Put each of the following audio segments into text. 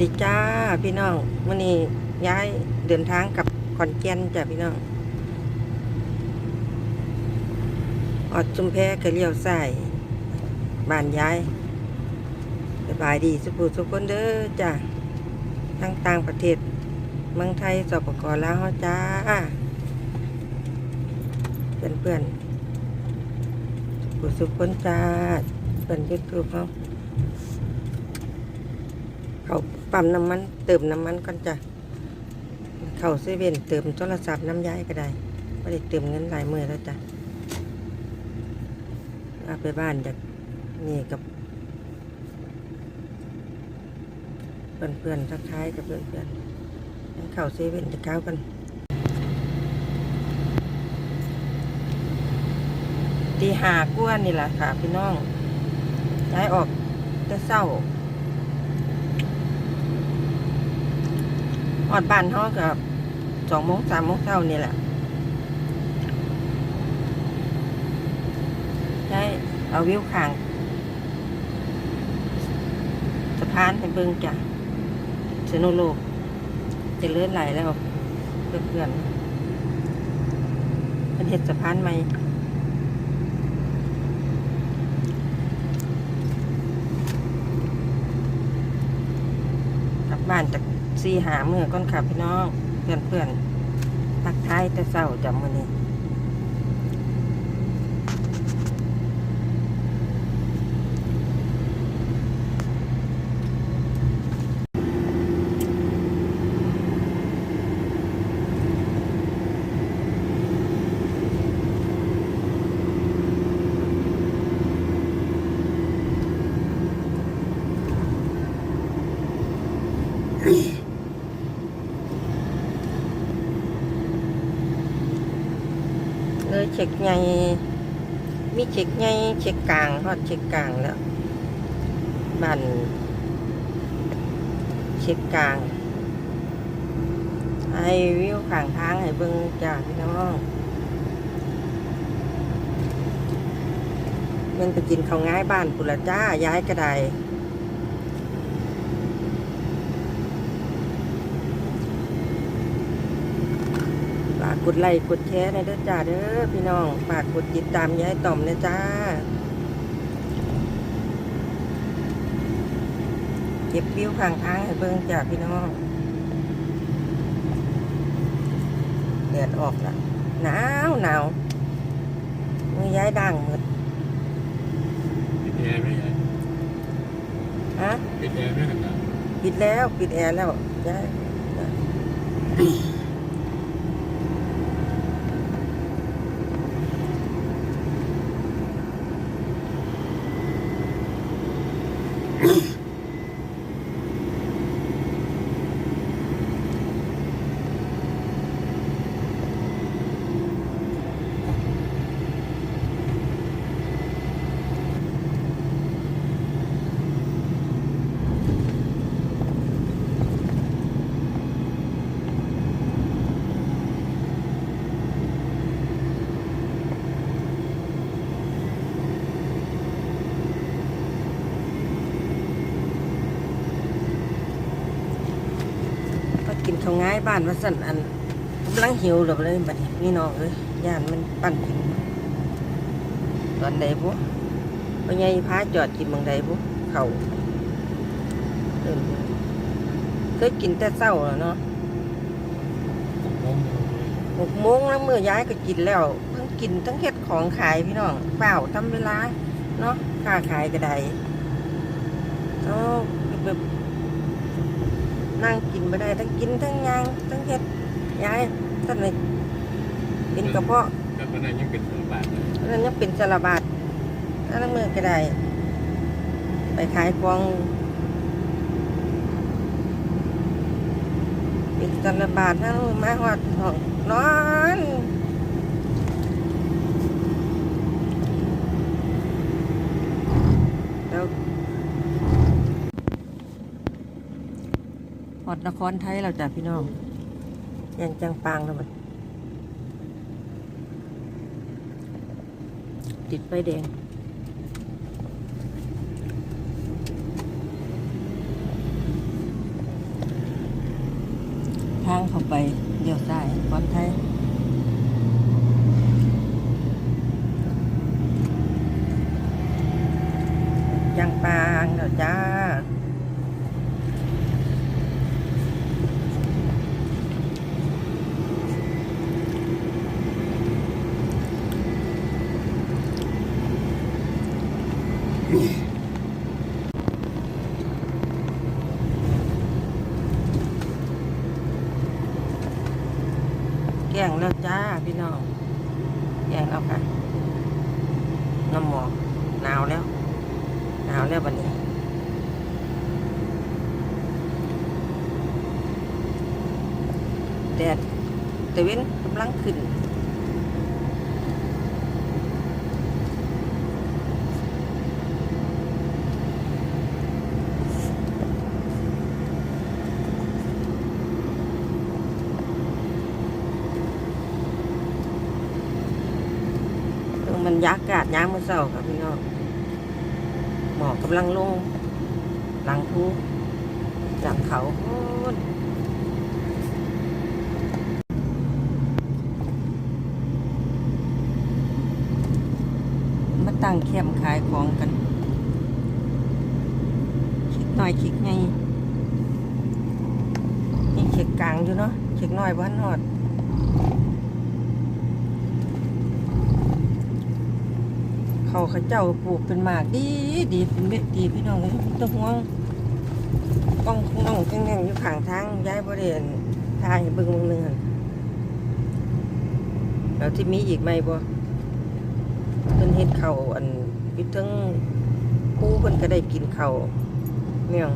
ดีจ้าพี่น้องวันนี้ย้ายเดินทางกับขอนแก่นจ้ะพี่น้องออดจุมแพก็เลี้ยวซ้ายบ้านย้ายสบายดีสุขสุขคนเด้อจ้ะทั้งต่างประเทศ เมืองไทยสปกลาวจ้าเพื่อนเพื่อนสุขสุขคนจ้าเพื่อนยูทูบเขาเขา ปั๊มน้ำมัน เติมน้ำมันก่อนจ้ะเข้าเซเว่นเติมโทรศัพท์น้ำย้ายก็ได้ไม่ได้เติมเงินหลายมือแล้วจ้ะเอาไปบ้านจากนี่กับ เพื่อนเพื่อนๆทักทายกับเพื่อนเพื่อนๆงั้นเข้าเซเว่นจะก้าวกันตีหากวนนี่แหละค่ะพี่น้องย้ายออกแต่เศร้า ห อดบ้านเขากับสองโมงสามโมงเช้านี่แหละใช่เอาวิวข้างสะพานให้เบิ่งจ้ะสนุโลกจะเลื่อนไหลแล้วเพื่อนๆเป็นเห็ดสะพานใหม่กลับบ้านจาก สีหามือก้อนขับพี่น้องเพื่อนเพื่อนๆทักทายแต่เศร้าจำมือนี้ เช็คไงมีเช็คไงเช็คกลางฮอดเช็คกลางแล้วบ้านเช็คกลางให้วิวข้างทางให้เบิ่งจ้าพี่น้องมันไปกินข้าวง่ายบ้านปุระจ้าย้ายกระไดฝา กกดไลค์กดแชร์ในอยเด้อจ้าเด้อพี่น้องฝากกดติดตามย้ายต่อมนะจ้าเก็บวิวข้างทางให้เบิ่งจ้าพี่น้องแดดออกละหนาวหนาวมือย้ายด่างหมดปิดแอร์ไหมยายฮะปิดแอร์ไหมครับปิดแล้วปิดแอร์แล้วย้าย ก็กินข้าวง่ายบ้านว่าสั่นอันกำลังหิวหรอเลยบัดนี้พี่น้องเอ้ยย่านมันปั่นกินตอนใดบุพ่อใหญ่พาจอดกินบางใดบุเขาเคยกินแต่เช้าแล้วเนาะผมหกโมงแล้วเมื่อย้ายก็กินแล้วเพิ่งกินทั้งเฮ็ดของขายพี่น้องเปล่าทำเวลาเนาะค่าขายก็ได้เอาแบบ นั่งกินไม่ได้ ทั้งกินทั้งย่างทั้งเฮ็ดย้ายท่านเลยเป็นกระเพาะแล้วก็นั่นยังเป็นสารบาทเลยอันนั้นยังเป็นสารบาดอันนั้นเมื่อก็ได้ ไปขายของเป็นสารบาดนั่นมาหอดห้องนอน ฮอดนครไทยเราจ้ะพี่น้องแยงจังปางเล้วมัติดไฟแดงทางเข้าไปเดี๋ยวต้ายนไทย แกงแล้วจ้าพี่น้องแกงแล้วค่ะน้ำหมอกหนาวแล้วหนาวแล้วบันนี้แดดตะเว้นกำลังขึ้น มันยากกาศยามมื้อเช้าครับพี่น้องหมอกกำลังลง หลังทูหลังเขามาตั้งแคมขายของกัน คิกหน่อยคิกไงนี่เข็กกลางอยู่เนาะเข็กน้อยบ้านนอด เขาเขาเจ้าปลูกเป็นหมากดีดีเป็นเม็ดดีพี่น้องเลยต้องห่วงก้องน้องแง่งๆอยู่ข้างทางย้ายบริเวณทางให้เบิ่งเบิ่งหนึงหั่นแล้วที่มีอีกไหมบ่เพิ่นเฮ็ดเขาอันอยู่ทั้งปูเพิ่นก็ได้กินเขาเนี่ยง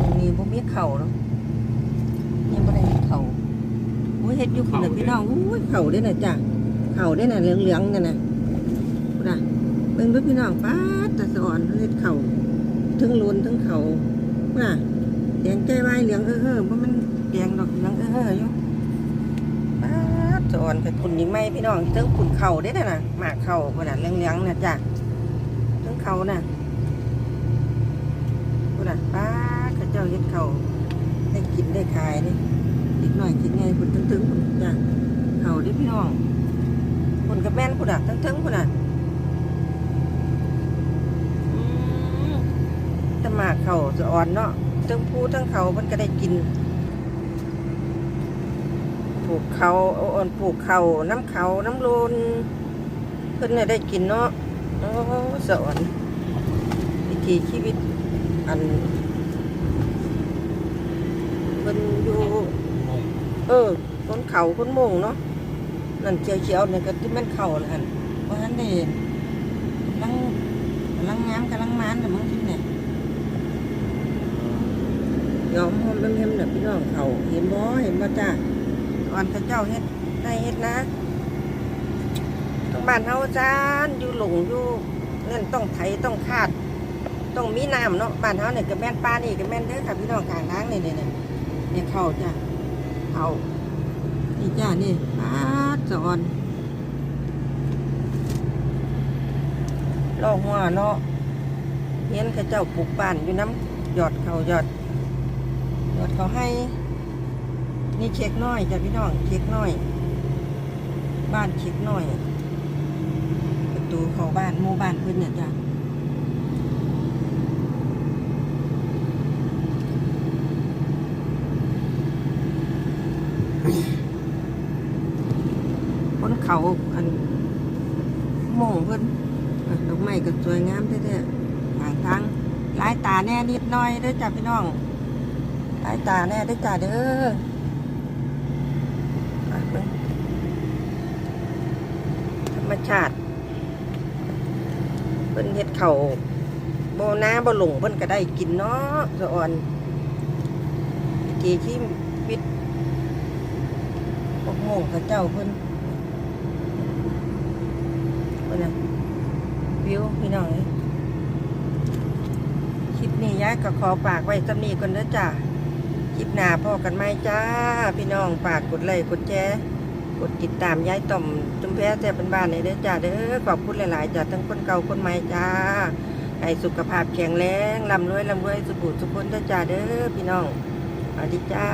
ตรงนี้บ่มีข้าวเนาะยังบ่ได้เฮ็ดข้าวโอ้ย เฮ็ดอยู่พุ่นน่ะพี่น้องโอ้ยข้าวเด้อน่ะจ้ะข้าวเด้อน่ะเหลืองๆนั่นน่ะพุ่นน่ะเบิ่งเด้อพี่น้องป๊าดตะสอนเฮ็ดข้าวถึงล้นถึงข้าวพุ่นน่ะแดงใจวายเหลืองเฮ้อๆบ่มันแดงดอกเหลืองเฮ้อๆอยู่ป๊าดสอนกับคุณยิ่งไหมพี่น้องถึงขุนข้าวเด้อน่ะน่ะหมากข้าวพุ่นน่ะเหลืองๆน่ะจ้ะถึงข้าวน่ะพุ่นน่ะป้าข้าเจ้าเฮ็ดเขาวได้กินได้ขายนี่ีกหน่อยกินไงพุ่นตึงๆพุ่นจ้ะเขาดิพี่น้องพุ่นกับแม่นพุ่นอะตึงๆพุ่นอะอืมแตะมาเขาจะอ่อนเนาะทั้งผู้ทั้งเขามันก็ได้กินปลูกเขาเอาอ่อนปลูกเขาน้ำเขาน้ำโลนเพิ่นน่ะได้กินเนาะโอ้สอนวิถีชีวิตอันเพิ่นอยู่ เออคนเขาคนมงเนาะนั่นเขียวๆนี่ยก็ที่มันเข่าเลยหั่นเพราะฉะนั้นได้กำลังกำลังงามกำลังมานแต่ะมั้งที่เนี่ยยอมหอมแม่มๆเนี่ยพี่น้องเขาเห็นบ่เห็นบ่จ้าก่อนพระเจ้าเฮ็ดได้เฮ็ดนะต้องบ้านเฮาจานอยู่หลงอยู่นั่นต้องไถต้องคาด ต้องมีน้ำเนาะบ้านเฮาเนี่ยก็แม่นป้านี่ก็แม่นเด้อค่ะพี่น้องข้างทางนี่นี่นี่นี่เข้าจ้ะ เข้านี่จ้านี่ปาดสอนลอกหัวเนาะเห็นเขาเจ้าปลูกบ้านอยู่น้ำหยอดเขาหยอดหยอดเขาให้ นี่เช็คน้อยจ้ะพี่น้องเช็คน้อย บ้านเช็คน้อย ประตูเขาบ้านหมู่บ้านเพิ่นเนี่ยจ้ะ นเขาอันโมงเพิ่นดอกไม้ก็สวยงามแท้ๆทางทางลายตาแน่นิดหน่อยด้อจ้ะพี่น้องลายตาแน่ด้อจ้ะเด้ออะเบิ่งธรรมชาติเพิ่นเฮ็ดเขาวบ่นาบ่หลงเพิ่นก็ได้กินเนาะสะอ่อนจีที่วิตพวกโมงเขาเจ้าเพิ่น เพิ่นน่ะวิวพี่น้องคลิปนี้ยายก็ขอฝากไว้สำนี้ก่อนเด้อจ้าคลิปหน้าพ่อกันไหมจ้า พี่น้องฝากกดไลค์กดแชร์กดติดตามยายต่อมจุมแพ้แต่เป็นบ้านในเด้อจ้าเด้อขอบคุณหลาย ๆจ้าทั้งคนเก่าคนใหม่จ้าให้สุขภาพแข็งแรงร่ำรวยร่ำรวยสุขุสุขคนเด้อจ้าเด้อพี่น้องสวัสดีจ้า